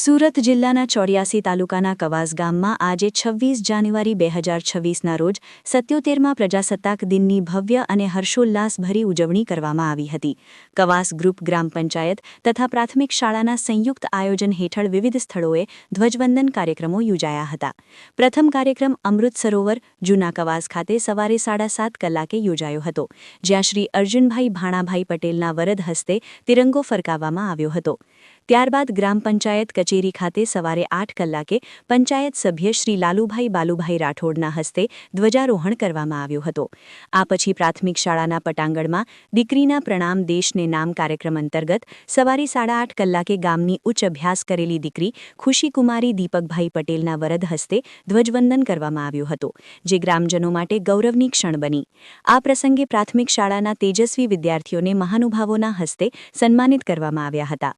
સુરત જિલ્લાના ચોર્યાસી તાલુકાના કવાસ ગામમાં આજે છવ્વીસ જાન્યુઆરી બે હજાર છવ્વીસના રોજ સત્યોતેરમાં પ્રજાસત્તાક દિનની ભવ્ય અને હર્ષોલ્લાસભરી ઉજવણી કરવામાં આવી હતી. કવાસ ગ્રુપ ગ્રામ પંચાયત તથા પ્રાથમિક શાળાના સંયુક્ત આયોજન હેઠળ વિવિધ સ્થળોએ ધ્વજવંદન કાર્યક્રમો યોજાયા હતા. પ્રથમ કાર્યક્રમ અમૃત સરોવર, જૂના કવાસ ખાતે સવારે સાડા સાત કલાકે યોજાયો હતો, જ્યાં શ્રી અર્જુનભાઈ ભાણાભાઈ પટેલના વરદ હસ્તે તિરંગો ફરકાવવામાં આવ્યો હતો. ત્યારબાદ ગ્રામ પંચાયત કચેરી ખાતે સવારે આઠ કલાકે પંચાયત સભ્ય શ્રી લાલુભાઈ બાલુભાઈ રાઠોડના હસ્તે ધ્વજારોહણ કરવામાં આવ્યો હતો. આ પછી પ્રાથમિક શાળાના પટાંગણમાં દીકરીના પ્રણામ દેશને નામ કાર્યક્રમ અંતર્ગત સવારે સાડા આઠ કલાકે ગામની ઉચ્ચ અભ્યાસ કરેલી દીકરી ખુશીકુમારી દીપકભાઈ પટેલના વરદ હસ્તે ધ્વજવંદન કરવામાં આવ્યું હતું, જે ગ્રામજનો માટે ગૌરવની ક્ષણ બની. આ પ્રસંગે પ્રાથમિક શાળાના તેજસ્વી વિદ્યાર્થીઓને મહાનુભાવોના હસ્તે સન્માનિત કરવામાં આવ્યા હતા.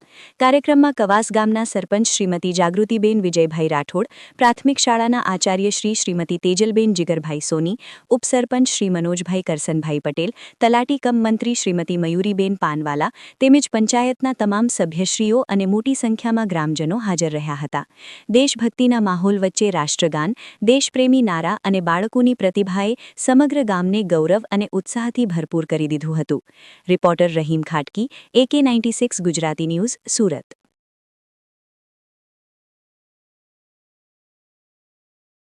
કાર્યક્રમમાં કવાસ ગામના સરપંચ શ્રીમતી જાગૃતિબેન વિજયભાઈ રાઠોડ, પ્રાથમિક શાળાના આચાર્ય શ્રી શ્રીમતી તેજલબેન જીગરભાઈ સોની, ઉપસરપંચ શ્રી મનોજભાઈ કરસનભાઈ પટેલ, તલાટી કમ મંત્રી શ્રીમતી મયુરીબેન પાનવાલા તેમજ પંચાયતના તમામ સભ્યશ્રીઓ અને મોટી સંખ્યામાં ગ્રામજનો હાજર રહ્યા હતા. દેશભક્તિના માહોલ વચ્ચે રાષ્ટ્રગાન, દેશપ્રેમી નારા અને બાળકોની પ્રતિભાએ સમગ્ર ગામને ગૌરવ અને ઉત્સાહથી ભરપૂર કરી દીધું હતું. Reporter Rahim Khatki, AK ninety Gujarati news, Surat.